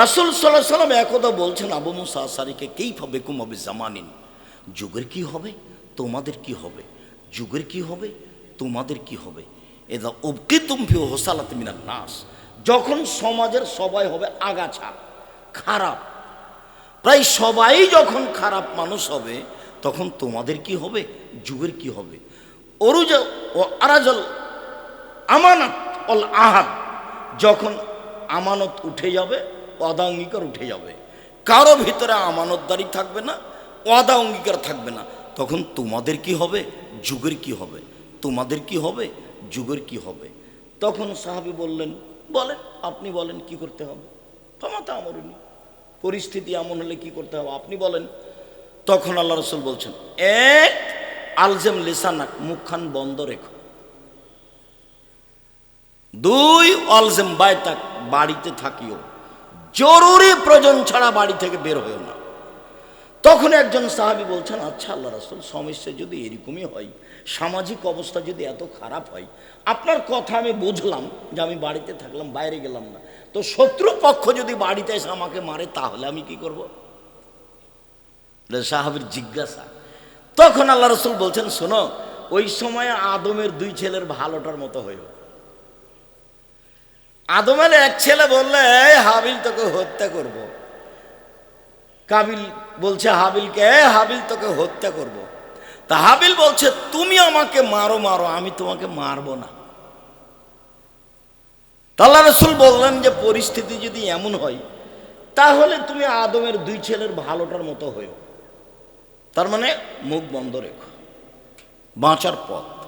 রাসুল সাল্লাহ সাল্লাম একদা বলছেন, আবু মুসা আসারিকে কেই পাবে কুমাবে জামানিন? যুগের কি হবে? তোমাদের কি হবে? যুগের কি হবে? তোমাদের কি হবে? এদা অবকি তুমি হোসালাত মিনার নাস। যখন সমাজের সবাই হবে আগাছা, খারাপ। প্রায় সবাই যখন খারাপ মানুষ হবে, তখন তোমাদের কি হবে? যুগের কি হবে? অরুজ ও আরাজল আমানত অল আহাদ, যখন আমানত উঠে যাবে অদা অঙ্গীকার উঠে যাবে। কারও ভিতরে আমানতদারি থাকবে না অদা অঙ্গীকার থাকবে না। তখন তোমাদের কি হবে? যুগের কি হবে? তোমাদের কি হবে? যুগের কি হবে? তখন সাহাবি বললেন, বলেন, আপনি বলেন কি করতে হবে? ক্ষমতা আমরুনি পরিস্থিতি এমন হলে কি করতে হবে? আপনি বলেন। তখন আল্লাহ রসুল বলছেন, এক, আলজেম লিসানাক, মুখখান বন্ধ রেখো। দুই অলজেম বায়তাক, বাড়িতে থাকিও। জরুরি প্রয়োজন ছাড়া বাড়ি থেকে বের হয়েও না। তখন একজন সাহাবি বলছেন আচ্ছা আল্লাহ রাসুল, সমস্যা যদি এরকমই হয়, সামাজিক অবস্থা যদি এত খারাপ হয়, আপনার কথা আমি বুঝলাম যে আমি বাড়িতে থাকলাম, বাইরে গেলাম না। তো শত্রু পক্ষ যদি বাড়িতে এসে আমাকে মারে, তাহলে আমি কি করব? সাহাবির জিজ্ঞাসা। তখন আল্লাহ রসুল বলছেন, শোনো, ওই সময় আদমের দুই ছেলের ভালোটার মতো হয়েও আদমের এক ছেলে বললে হাবিল তোকে হত্যা করব। কাবিল বলছে, হাবিলকে "এ হাবিল তোকে হত্যা করব। তা হাবিল বলছে, তুমি আমাকে মারো মারো, আমি তোমাকে মারবো না তাল্লা রসুল বললেন যে, পরিস্থিতি যদি এমন হয়, তাহলে তুমি আদমের দুই ছেলের ভালোটার মতো হয়েও তার মানে মুখ বন্ধ রেখো বাঁচার পথ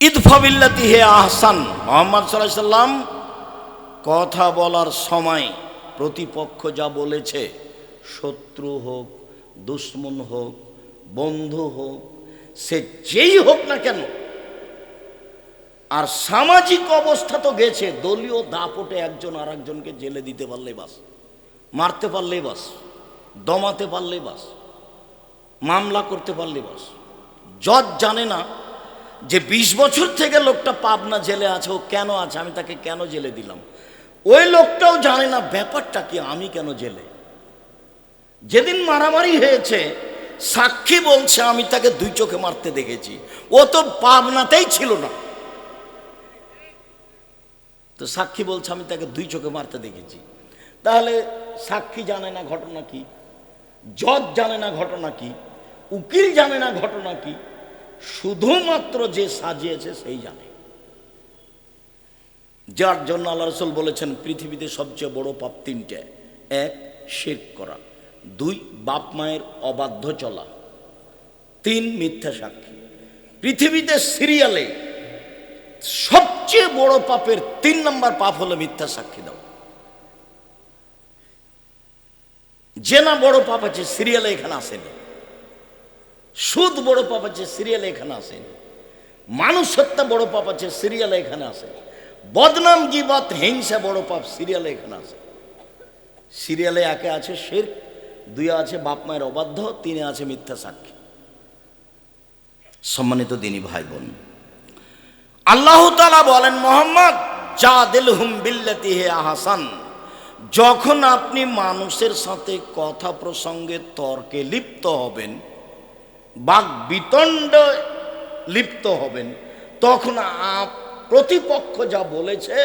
ইদফাবিল্লাতি হে আহসান। মোহাম্মদ সাল্লাহ সাল্লাম কথা বলার সময় প্রতিপক্ষ যা বলেছে, শত্রু হোক, দুশ্মন হোক, বন্ধু হোক, সে যেই হোক না কেন, আর সামাজিক অবস্থা তো গেছে, দলীয় দাপটে একজন আর একজনকে জেলে দিতে পারলেই বাস, মারতে পারলেই বাস, দমাতে পারলেই বাস, মামলা করতে পারলেই বাস। জজ জানে না যে ২০ বছর থেকে লোকটা পাবনা জেলে আছে, ও কেন আছে? আমি তাকে কেন জেলে দিলাম? ওই লোকটাও জানে না ব্যাপারটা কি, আমি কেন জেলে? যেদিন মারামারি হয়েছে, সাক্ষী বলছে, আমি তাকে দুই চোখে মারতে দেখেছি। ও তো পাবনাতেই ছিল না। তো সাক্ষী বলছে, আমি তাকে দুই চোখে মারতে দেখেছি। তাহলে সাক্ষী জানে না ঘটনা কি? জজ জানে না ঘটনা কি? উকিল জানে না ঘটনা কি? শুধুমাত্র যে সাজিয়েছে সেই জানে। যার জন্য আল্লাহ রসুল বলেছেন, পৃথিবীতে সবচেয়ে বড় পাপ তিনটে। এক শের করা। দুই, বাপ মায়ের অবাধ্য চলা। তিন, মিথ্যা সাক্ষী। পৃথিবীতে সিরিয়ালে সবচেয়ে বড় পাপের তিন নম্বর পাপ হলো মিথ্যা সাক্ষী দাও যে না বড় পাপ আছে, সিরিয়ালে এখানে আসেনি। সুদ বড় পাপ আছে, সিরিয়ালে এখানে আসেন। মানুষ হত্যা বড় পাপ আছে, সিরিয়ালে এখানে আসে বদনাম গিবত, হিংসা বড় পাপ, সিরিয়ালে এখানে আসে সিরিয়ালে একে আছে শের দুই আছে বাপ মায়ের অবাধ্য, তিনে আছে মিথ্যা সাক্ষী। সম্মানিত দিনী ভাই বোন আল্লাহ তালা বলেন, মোহাম্মদ যা দিল হুম বিল্লাতি হে আহাসান। যখন আপনি মানুষের সাথে কথা প্রসঙ্গে তর্কে লিপ্ত হবেন বাক বিতণ্ড লিপ্ত হবেন। তখন প্রতিপক্ষ যা বলেছে,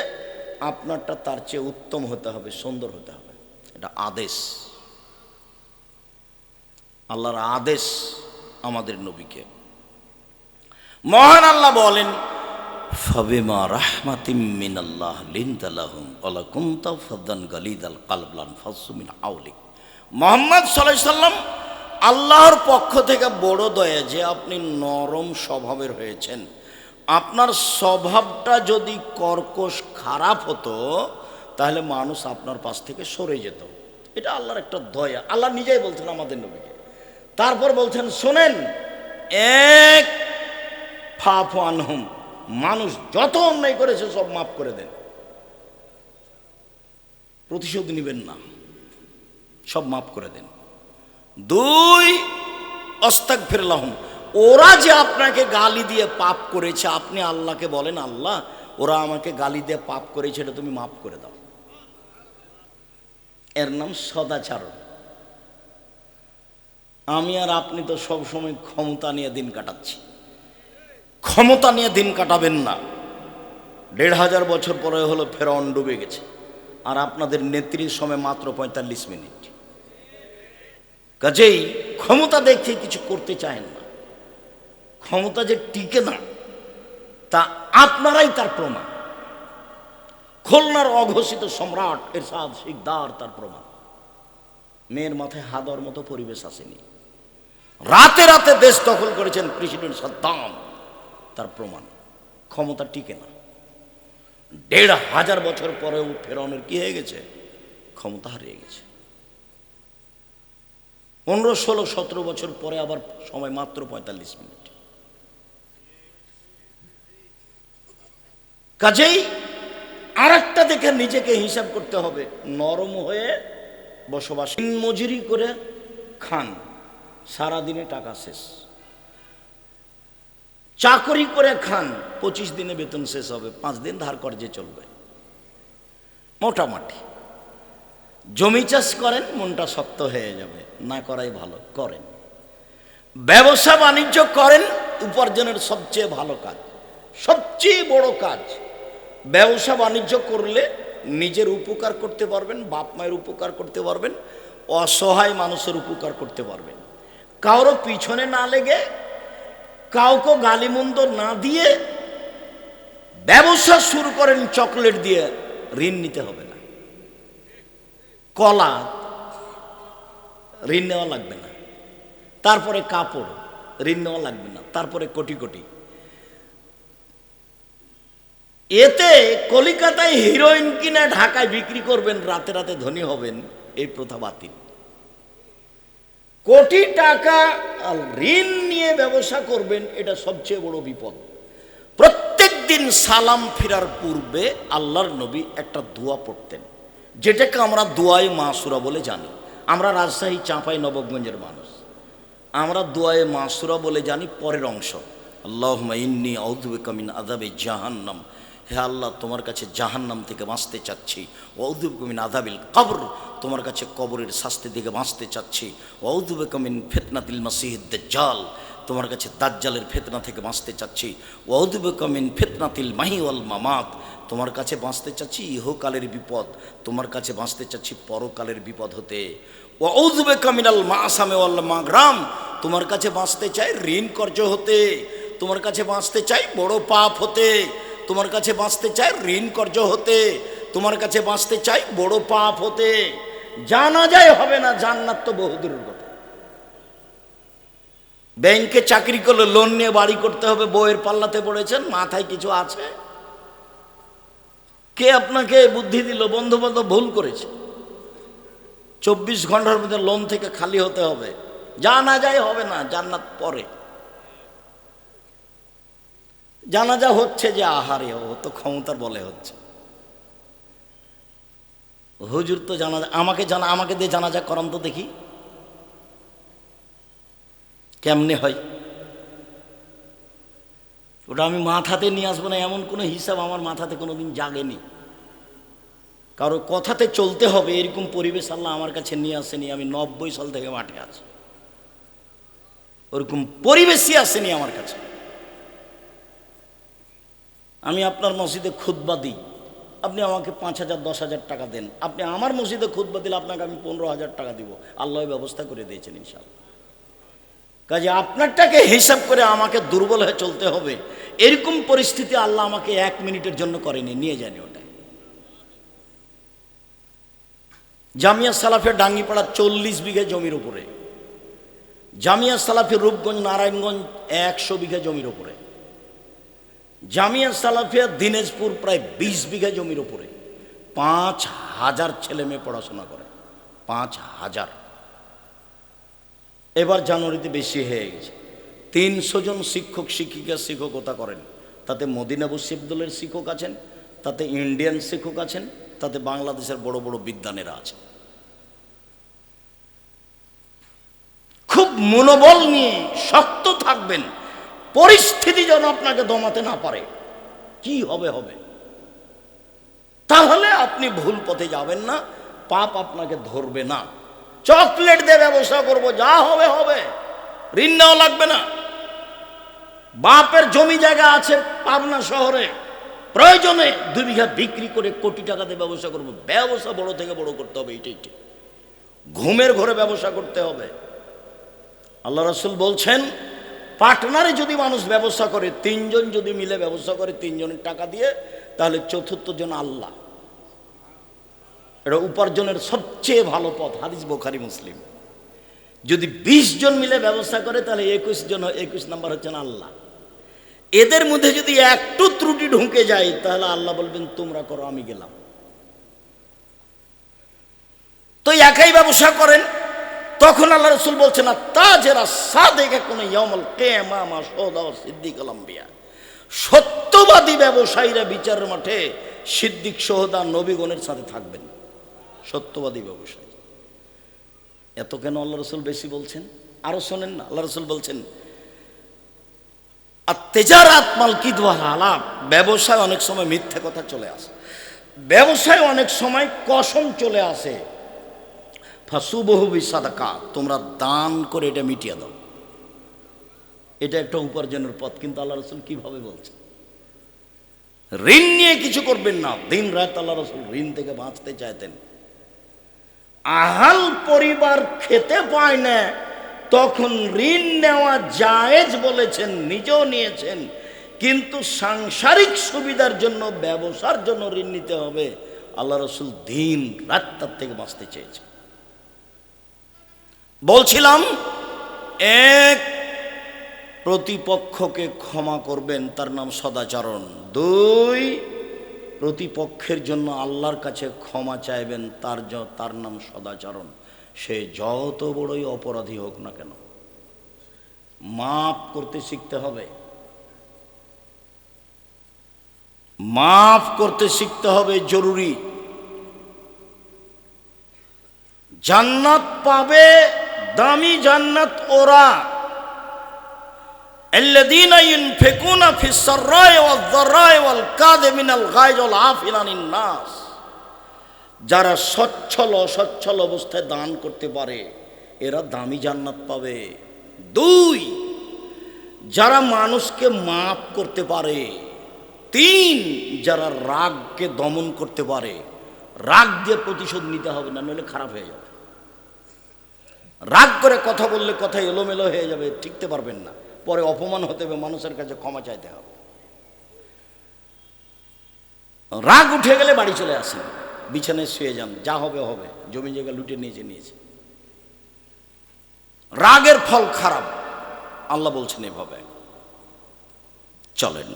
আপনারটা তার চেয়ে উত্তম হতে হবে, সুন্দর হতে হবে। এটা আদেশ। আল্লাহর আদেশ আমাদের নবীকে। মহান আল্লাহ বলেন মোহাম্মদ সাল্লাম আল্লাহর পক্ষ থেকে বড় দয়া যে আপনি নরম স্বভাবের হয়েছেন। আপনার স্বভাবটা যদি কর্কশ খারাপ হতো, তাহলে মানুষ আপনার পাশ থেকে সরে যেত। এটা আল্লাহর একটা দয়া। আল্লাহ নিজেই বলছেন আমাদের নবীকে। তারপর বলছেন, শোনেন, এক ফাফ মানুষ যত অন্যায় করেছে সব মাফ করে দেন। প্রতিশোধ নেবেন না, সব মাফ করে দেন। দুই অস্তাক ফিরলাহম ওরা যে আপনাকে গালি দিয়ে পাপ করেছে, আপনি আল্লাহকে বলেন, আল্লাহ, ওরা আমাকে গালি দিয়ে পাপ করেছে, এটা তুমি মাফ করে দাও। এর নাম সদাচারণ। আমি আর আপনি তো সব সময় ক্ষমতা নিয়ে দিন কাটাচ্ছি। ক্ষমতা নিয়ে দিন কাটাবেন না। দেড় হাজার বছর পরে হলো ফেরাউন ডুবে গেছে। আর আপনাদের নেত্রীর সময় মাত্র পঁয়তাল্লিশ মিনিট। কাজেই ক্ষমতা দেখে কিছু করতে চায় না। ক্ষমতা যে টিকে না, তা আপনারাই তার প্রমাণ। খুলনার অঘোষিত সম্রাট এরশাদ শিকদার তার প্রমাণ। মেয়ের মাথায় হাদর মতো পরিবেশ আসেনি। রাতে রাতে দেশ দখল করেছেন প্রেসিডেন্ট সাদ্দাম, তার প্রমাণ। ক্ষমতা টিকে না। দেড় হাজার বছর পরেও ফেরাউনের কি হয়ে গেছে? ক্ষমতা হারিয়ে গেছে। পনেরো, ষোলো, সতেরো বছর পরে আবার সময় মাত্র পঁয়তাল্লিশ মিনিট। কাজেই আর একটা দেখে নিজেকে হিসাব করতে হবে। নরম হয়ে বসবাস। মজুরি করে খান। সারাদিনে টাকা শেষ। চাকরি করে খান। পঁচিশ দিনে বেতন শেষ হবে। পাঁচ দিন ধার কর্জে চলবে। মোটামুটি। জমি চাষ করেন, মনটা শক্ত হয়ে যাবে। না করাই ভালো, করেন। ব্যবসা বাণিজ্য করেন, উপার্জনের সবচেয়ে ভালো কাজ। সবচেয়ে বড় কাজ, ব্যবসা বাণিজ্য করলে নিজের উপকার করতে পারবেন, বাপ মায়ের উপকার করতে পারবেন, অসহায় মানুষের উপকার করতে পারবেন। কারও পিছনে না লেগে, কাউকে গালিমন্দ না দিয়ে, ব্যবসা শুরু করেন চকলেট দিয়ে, ঋণ নিতে হবে। কলা, ঋণ নেওয়া লাগবে না। তারপরে কাপড়, ঋণ নেওয়া লাগবে না। তারপরে কোটি কোটি। এতে কলিকাতায় হিরোইন কিনে ঢাকায় বিক্রি করবেন, রাতে রাতে ধনী হবেন, এই প্রথা বাতিল। কোটি টাকা ঋণ নিয়ে ব্যবসা করবেন, এটা সবচেয়ে বড় বিপদ। প্রত্যেক দিন সালাম ফিরার পূর্বে আল্লাহর নবী একটা দোয়া পড়তেন। যেটাকে আমরা দোয়ায় মাসুরা বলে জানি। আমরা রাজশাহী, চাঁপাই নবগঞ্জের মানুষ। আমরা দোয়ায়ে মাসুরা বলে জানি পরের অংশ। আল্লাহ ইন্নি আউদুবে কামিন আদাবে জাহান্নাম। হে আল্লাহ, তোমার কাছে জাহান্নাম থেকে বাঁচতে চাচ্ছি। ওউদুবে কামিন আদাবিল কবর। তোমার কাছে কবরের শাস্তি থেকে বাঁচতে চাচ্ছি। ওউদুবে কামিন ফেতনাতিল মাসিহিদ জাল তোমার কাছে দাজ্জালের ফেতনা থেকে বাঁচতে চাচ্ছি। ওউদুবে কামিন ফেতনাতিল মাহি ওয়াল মামাত। তোমার কাছে বাঁচতে চাচ্ছি ইহকালের বিপদ। তোমার কাছে বাঁচতে চাচ্ছি পরকালের বিপদ হতে। ওউদুবে কামিনাল মা আসামে ওয়াল মাগরাম। তোমার কাছে বাঁচতে চাই ঋণ কর্য হতে। তোমার কাছে বাঁচতে চাই বড় পাপ হতে। তোমার কাছে বাঁচতে চাই ঋণ কর্য হতে। তোমার কাছে বাঁচতে চাই বড় পাপ হতে। জানা যায় হবে না জান্নাত তো বহুদূরের কথা। ব্যাংকে চাকরি করলে লোন নিয়ে বাড়ি করতে হবে বইয়ের পাল্লাতে পড়েছেন, মাথায় কিছু আছে? কে আপনাকে বুদ্ধি দিল বন্ধু বান্ধব ভুল করেছে? চব্বিশ ঘণ্টার মধ্যে লোন থেকে খালি হতে হবে। জানা যায় হবে না, জান্নাত পরে। জানাজা হচ্ছে যে আহারে, ও তো ক্ষমতার বলে হচ্ছে। হুজুর তো জানা আমাকে জানা, আমাকে দিয়ে জানাজা করান তো দেখি। কেমনে হয়? ওটা আমি মাথাতে নিয়ে আসব না, এমন কোনো হিসাব আমার মাথাতে কোনোদিন জাগেনি। কারও কথাতে চলতে হবে, এরকম পরিবেশ আল্লাহ আমার কাছে নিয়ে আসেনি, আমি নব্বই সাল থেকে মাঠে আছি। ওরকম পরিবেশই আসেনি আমার কাছে। আমি আপনার মসজিদে খুদ্া দিই, আপনি আমাকে পাঁচ হাজার, দশ হাজার টাকা দেন। আপনি আমার মসজিদে খুদ্া দিলে আপনাকে আমি পনেরো হাজার টাকা দিব। আল্লাহ ব্যবস্থা করে দিয়েছেন ইনশাল্লাহ কাজে আপনারটাকে হিসাব করে আমাকে দুর্বল হয়ে চলতে হবে। এরকম পরিস্থিতি আল্লাহ আমাকে এক মিনিটের জন্য করেনি, নিয়ে জানি ওটা। জামিয়া সালাফের ডাঙ্গিপাড়া চল্লিশ বিঘে জমির উপরে। জামিয়া সালাফের রূপগঞ্জ, নারায়ণগঞ্জ একশো বিঘা জমির উপরে। জামিয়া সালাফিয়া দিনাজপুর প্রায় বিশ বিঘা জমির উপরে। পাঁচ হাজার ছেলে মেয়ে পড়াশোনা করে। পাঁচ হাজার। এবার জানুয়ারিতে বেশি হয়ে গেছে। তিনশো জন শিক্ষক, শিক্ষিকা, শিক্ষকতা করেন। তাতে মদিনাবু শিবদুলের শিক্ষক আছেন, তাতে ইন্ডিয়ান শিক্ষক আছেন, তাতে বাংলাদেশের বড় বড় বিদ্যানেরা আছে খুব মনোবল নিয়ে শক্ত থাকবেন। পরিস্থিতি যেন আপনাকে দমাতে না পারে। কি হবে হবে? তাহলে আপনি ভুল পথে যাবেন না, পাপ আপনাকে ধরবে না। চকলেট দিয়ে ব্যবসা করব, যা হবে হবে। ঋণ নেওয়া লাগবে না। বাপের জমি জায়গা আছে পাবনা শহরে। প্রয়োজনে দুই বিঘা বিক্রি করে কোটি টাকা দিয়ে ব্যবসা করব। ব্যবসা বড় থেকে বড় করতে হবে এটাই ঠিক। ঘুমের ঘরে ব্যবসা করতে হবে। আল্লাহ রসুল বলছেন, পার্টনারে যদি মানুষ ব্যবসা করে, তিনজন যদি মিলে ব্যবসা করে, তিনজনের টাকা দিয়ে, তাহলে চতুর্থ জন আল্লাহ। এটা উপার্জনের সবচেয়ে ভালো পথ, হাদিস বোখারি, মুসলিম। যদি বিশ জন মিলে ব্যবসা করে, তাহলে একুশ জন একুশ নাম্বার হচ্ছেন আল্লাহ। এদের মধ্যে যদি একটু ত্রুটি ঢুকে যায়, তাহলে আল্লাহ বলবেন, তোমরা করো, আমি গেলাম। তো একাই ব্যবসা করেন, তখন আল্লাহ রসুল বলছেন না তা যারা সাদেকে কোনো ইয়মল সৌদা সিদ্দিক আলম্বিয়া সত্যবাদী ব্যবসায়ীরা বিচারের মাঠে সিদ্দিক, সহদা, নবীগণের সাথে থাকবেন। সত্যবাদী ব্যবসায়ী। এত কেন আল্লাহ রসুল বেশি বলছেন? আরও শোনেন না, আল্লাহ রসুল বলছেন, আর মাল কি দ্বারা আলাপ ব্যবসায় অনেক সময় মিথ্যে কথা চলে আসে। ব্যবসায় অনেক সময় কসম চলে আসে। ফাসুবহু বিসাদাকা তোমরা দান করে এটা মিটিয়ে দাও। এটা একটা উপার্জনের পথ, কিন্তু আল্লাহ রসুল কীভাবে বলছেন? ঋণ নিয়ে কিছু করবেন না। দিন রাত আল্লাহ রসুল ঋণ থেকে বাঁচতে চাইতেন। আহাল পরিবার খেতে পায় না। তখন ঋণ নেওয়া জায়েজ বলেছেন, নিজেও নিয়েছেন। কিন্তু সাংসারিক সুবিধার জন্য, ব্যবসার জন্য ঋণ নিতে হবে। আল্লাহ রসুল দিন, রাত তার থেকে বাঁচতে চেয়েছেন। বলছিলাম, এক প্রতিপক্ষকে ক্ষমা করবেন, তার নাম সদাচরণ। দুই প্রতিপক্ষের জন্য আল্লাহর কাছে ক্ষমা চাইবেন, তার তার নাম সদাচরণ। সে যত বড়ই অপরাধী হোক না কেন মাফ করতে শিখতে হবে। মাফ করতে শিখতে হবে জরুরি। জান্নাত পাবে দামি জান্নাত ওরা। الذين ينفقون في السراء والضراء والكاظمين الغيظ والعافين عن الناس যারা সচ্ছল অসচ্ছল অবস্থায় দান করতে পারে এরা দামি জান্নাত পাবে দুই যারা মানুষকে মাফ করতে পারে তিন যারা রাগকে দমন করতে পারে রাগ দিয়ে প্রতিশোধ নিতে হবে না নইলে খারাপ হয়ে যাবে রাগ করে কথা বললে কথা এলোমেলো হয়ে যাবে টিকতে পারবেন না পরে অপমান হতে হবে, মানুষের কাছে ক্ষমা চাইতে হবে। রাগ উঠে গেলে বাড়ি চলে আসেন, বিছানায় শুয়ে যান, যা হবে হবে, জমি জায়গা লুটে নিয়েছে নিয়েছে। রাগের ফল খারাপ, আল্লাহ বলছেন এভাবে। চলেন।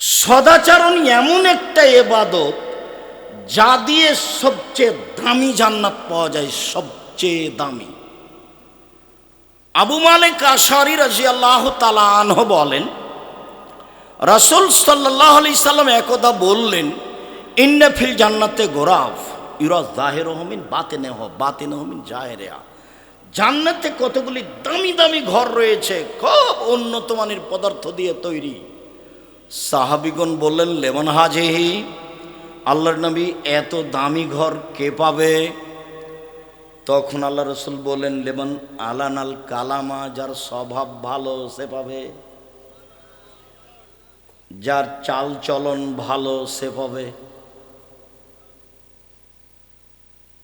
সদাচরণ এমন একটা এবাদত, যা দিয়ে সবচেয়ে দামি জান্নাত পাওয়া যায়, সবচেয়ে দামি। আবু মালিক আশারি রাজি আল্লাহ তালাহ বলেন, রাসুল সাল্লাহ আলি সাল্লাম একদা বললেন ইন্নফিল জান্নাতে গোরাফ ইরাজ জাহের হমিন বাতে নেহ বাতে নহমিন জাহেরে জান্নাতে কতগুলি দামি দামি ঘর রয়েছে, খুব উন্নত মানের পদার্থ দিয়ে তৈরি। সাহাবিগণ বললেন, লেমন হাজেহি, আল্লাহর নবী এত দামি ঘর কে পাবে? তখন আল্লাহ রসুল বলেন, লেমন আলান আল কালামা, যার স্বভাব ভালো, সে পাবে। যার চাল চলন ভালো, সে পাবে।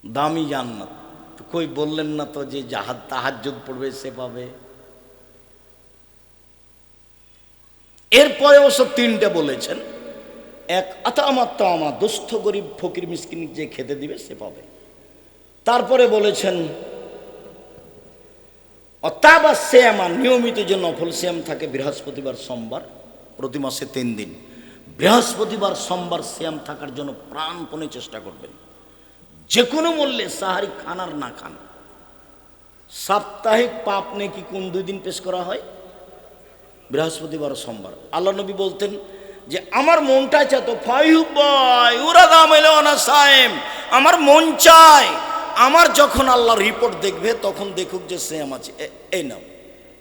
দামি জান্নাত। কই বললেন না তো যে জাহাজ, তাহাজ্জুদ পড়বে, সে পাবে। এরপরে অবশ্য তিনটে বলেছেন। এক আতামা আমার দুস্থ গরিব ফকির মিসকিন যে খেতে দিবে, সে পাবে। তারপরে বলেছেন অত্যাবা শ্যামা নিয়মিত যে নফল শ্যাম থাকে বৃহস্পতিবার, সোমবার, প্রতি মাসে তিন দিন। বৃহস্পতিবার, সোমবার শ্যাম থাকার জন্য প্রাণপণে চেষ্টা করবেন। যে কোনো মূল্যে, সাহারি খান আর না খান। সাপ্তাহিক পাপ নেকি কোন দুই দিন পেশ করা হয়? বৃহস্পতিবার, সোমবার। আল্লাহ নবী বলতেন যে, আমার মনটা চায় তো ফাইহুবাই গামেলে অনা সায়েম আমার মন চায় আমার যখন আল্লাহ রিপোর্ট দেখবে, তখন দেখুক যে সেম আছে। এই নাও,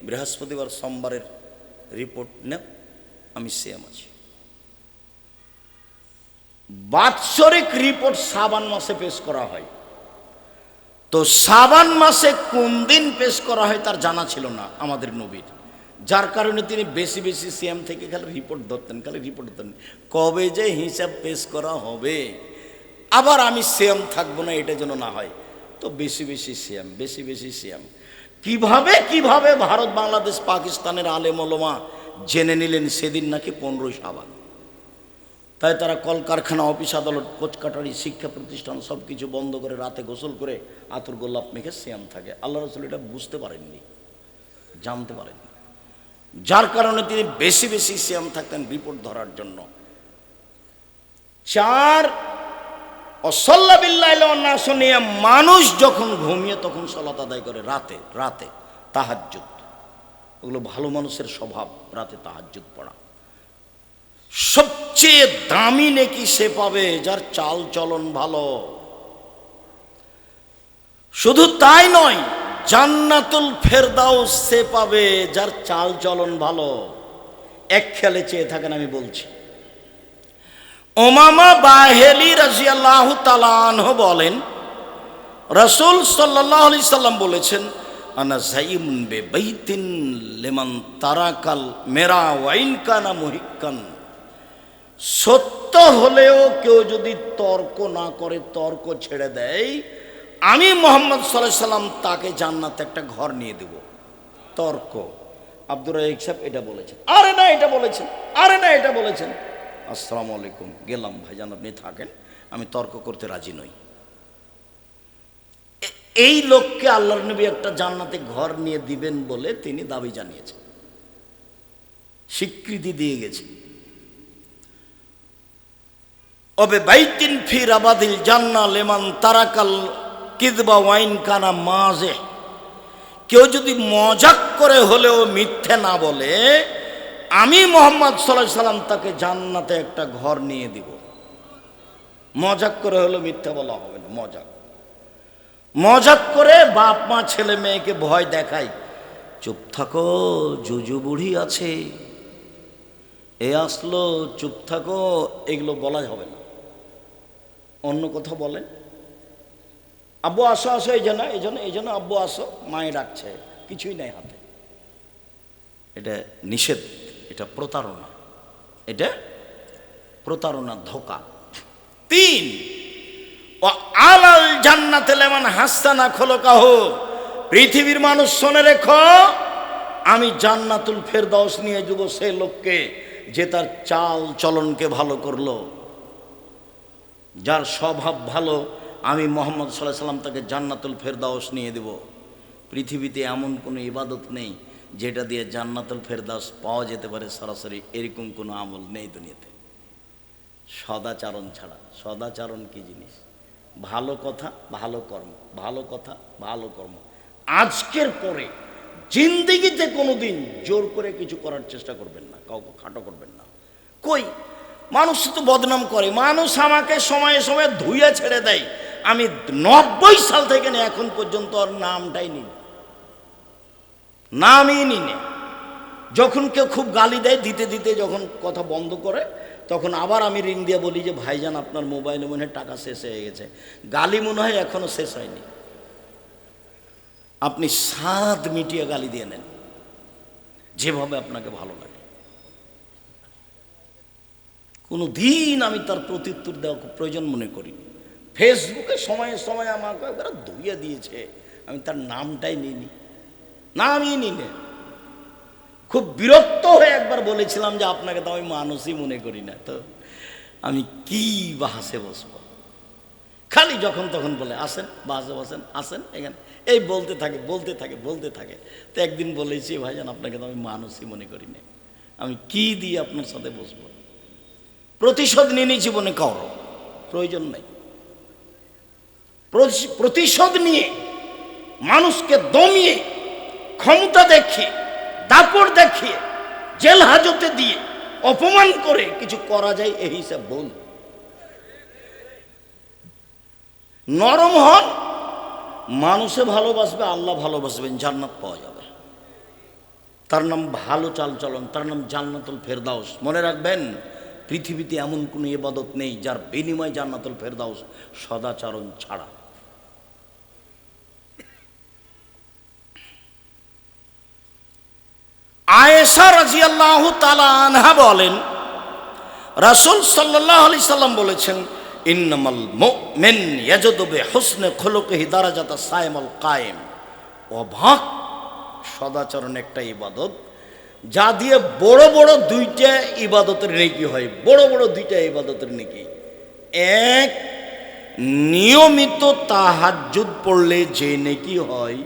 বৃহস্পতিবার সোমবারের রিপোর্ট নাও, আমি সেম আছি। বাৎসরিক রিপোর্ট সাবান মাসে পেশ করা হয়। তো সাবান মাসে কোন দিন পেশ করা হয় তার জানা ছিল না আমাদের নবীর। যার কারণে তিনি বেশি বেশি সিএম থেকে খালি রিপোর্ট ধরতেন, খালি রিপোর্ট ধরতেন। কবে যে হিসাব পেশ করা হবে, আবার আমি সিএম থাকব না, এটা যেন না হয়। তো বেশি বেশি সিএম বেশি বেশি সিএম কীভাবে কীভাবে ভারত, বাংলাদেশ, পাকিস্তানের আলেম ওলমা জেনে নিলেন সেদিন নাকি পনেরোই সাবান তাই তারা কলকারখানা, অফিস আদালত, কোচকাটারি, শিক্ষা প্রতিষ্ঠান সব কিছু বন্ধ করে রাতে গোসল করে আতুর গোল্লাপ মেখে শ্যাম থাকে। আল্লাহ রসুল এটা বুঝতে পারেননি, জানতে পারেননি। যার কারণে তিনি বেশি বেশি শ্যাম থাকতেন রিপোর্ট ধরার জন্য। চার অসল্লা বিল্লাহ শুনিয়ে মানুষ যখন ঘুমিয়ে তখন সলাত আদায় করে রাতে রাতে তাহাজ্জুদ। ওগুলো ভালো মানুষের স্বভাব, রাতে তাহাজ্জুদ পড়া। সবচেয়ে দামি নেকি সে পাবে যার চাল চলন ভালো। শুধু তাই নয়, জান্নাতুল ফেরদাও সে পাবে যার চাল চলন ভালো। এক খেয়ালে চেয়ে থাকেন আমি বলছি। ওমামা বাহেলি রাজিয়াল্লাহ তালানহ বলেন, রসুল সাল্লাহ আলি সাল্লাম বলেছেন, আনা জাইমুন বে বৈতিন লেমান তারাকাল মেরা ওয়াইন কানা মহিকান সত্য হলেও কেউ যদি তর্ক না করে, তর্ক ছেড়ে দেয়, আমি মোহাম্মদ সাল্লাহ সাল্লাম তাকে জান্নাতে একটা ঘর নিয়ে দেব। তর্ক। আব্দুর রাহিক সাহেব এটা বলেছেন। আরে না, এটা বলেছেন। আরে না, এটা বলেছেন। আসসালামু আলাইকুম। গেলাম, ভাইজান আপনি থাকেন, আমি তর্ক করতে রাজি নই। এই লোককে আল্লাহর নবী একটা জান্নাতে ঘর নিয়ে দিবেন বলে তিনি দাবি জানিয়েছেন। স্বীকৃতি দিয়ে গেছেন অবে বাইতিন ফির আবাদিল জান্না লেমান তারাকাল কিদবা ওয়াইন কানা মাঝে কেউ যদি মজাক করে হলেও মিথ্যে না বলে আমি মোহাম্মদ সাল্লাহ সাল্লাম তাকে জান্নাতে একটা ঘর নিয়ে দিব। মজাক করে হলো মিথ্যা বলা হবে না, মজাক। মজাক করে বাপ মা ছেলে মেয়েকে ভয় দেখায়, চুপ থাকো, জুজু বুড়ি আছে। এ আসলো, চুপ থাকো, এগুলো বলা হবে না। অন্য কথা বলেন আব্বু আসো আসো, এই জন্য এই জন্য এই জন্য আব্বু আসো, মায়ে ডাকছে, কিছুই নাই হাতে। এটা নিষেধ। এটা প্রতারণা। এটা প্রতারণা ধোকা। তিন ও আলাল জান্নাতে লেমান হাস্তানা খোলো কাহ পৃথিবীর মানুষ শোনে রেখো, আমি জান্নাতুল ফেরদৌস নিয়ে যুব সে লোককে যে তার চাল চলনকে ভালো করল। যার স্বভাব ভালো, আমি মোহাম্মদ সাল্লাহ সাল্লাম তাকে জান্নাতুল ফেরদাউস নিয়ে দেব। পৃথিবীতে এমন কোনো ইবাদত নেই যেটা দিয়ে জান্নাতুল ফেরদাস পাওয়া যেতে পারে সরাসরি, এরকম কোনো আমল নেই দুনিয়াতে। সদাচারণ ছাড়া। সদাচারণ কি জিনিস? ভালো কথা, ভালো কর্ম। ভালো কথা, ভালো কর্ম। আজকের পরে জিন্দিগিতে কোনো দিন জোর করে কিছু করার চেষ্টা করবেন না। কাউকে খাটো করবেন না। কই? মানুষ তো বদনাম করে। মানুষ আমাকে সময়ে সময়ে ধুয়ে ছেড়ে দেয়। আমি নব্বই সাল থেকে এখন পর্যন্ত আর নামটাই নিই নামই নি নে। যখন কেউ খুব গালি দেয়, দিতে দিতে যখন কথা বন্ধ করে, তখন আবার আমি রিং দিয়ে বলি যে, ভাইজান, আপনার মোবাইলে মনে হয় টাকা শেষ হয়ে গেছে। গালি মনে হয় এখনও শেষ হয়নি। আপনি সাত মিটিয়ে গালি দিয়ে নেন। যেভাবে আপনাকে ভালো লাগে। কোনো দিন আমি তার প্রত্যুত্তর দেওয়া প্রয়োজন মনে করি ফেসবুকে সময়ে সময়ে আমাকে ধুইয়ে দিয়েছে। আমি তার নামটাই নিইনি। নামই নিনে খুব বিরক্ত হয়ে একবার বলেছিলাম যে আপনাকে তো আমি মানুষই মনে করি না। তো আমি কি বাহাসে বসবো? খালি যখন তখন বলে, আসেন, বাসে বসেন, আসেন এখানে। এই বলতে থাকে বলতে থাকে বলতে থাকে। তো একদিন বলেছি, ভাইজান, আপনাকে তো আমি মানুষই মনে করি না। আমি কি দিয়ে আপনার সাথে বসবো? প্রতিশোধ নিয়ে জীবনে করো। প্রয়োজন নেই। প্রতি- প্রতিশোধ নিয়ে মানুষকে দমিয়ে ক্ষমতা দেখিয়ে দাপড় দেখিয়ে জেল হাজতে দিয়ে অপমান করে কিছু করা যায়, এই হিসাব বল নরম হন, মানুষে ভালোবাসবে, আল্লাহ ভালোবাসবেন, জান্নাত পাওয়া যাবে। তার নাম ভালো চালচলন, তার নাম জান্নাতুল ফেরদাউস। মনে রাখবেন, পৃথিবীতে এমন কোনো ইবাদত নেই, যার বিনিময় জান্নাতুল ফেরদাউস সদাচরণ ছাড়া। আয়েশা রাজিয়াল্লাহ তালা আনহা বলেন, রাসূল সাল্লাল্লাহু আলাইহি সাল্লাম বলেছেন, ইন্নামাল মুমিন ইয়াজুদু বিহুসনি খুলুকিহি দারাজাতা সাইমাল কায়েম। অবাক, সদাচরণ একটা ইবাদত, যা দিয়ে বড় বড় দুইটা ইবাদতের নেকি হয়, বড় বড় দুইটা ইবাদতের নেকি। এক, নিয়মিত তাহাজ্জুদ পড়লে যে নেকি হয়,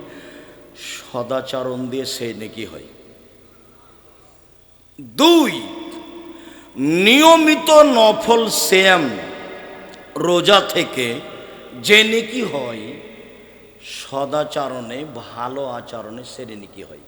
সদাচরণ দিয়ে সেই নেকি হয়। দুই, নিয়মিত নফল শ্যাম রোজা থেকে যে নেকি হয়, সদাচারণে, ভালো আচরণে সেরে নেকি হয়।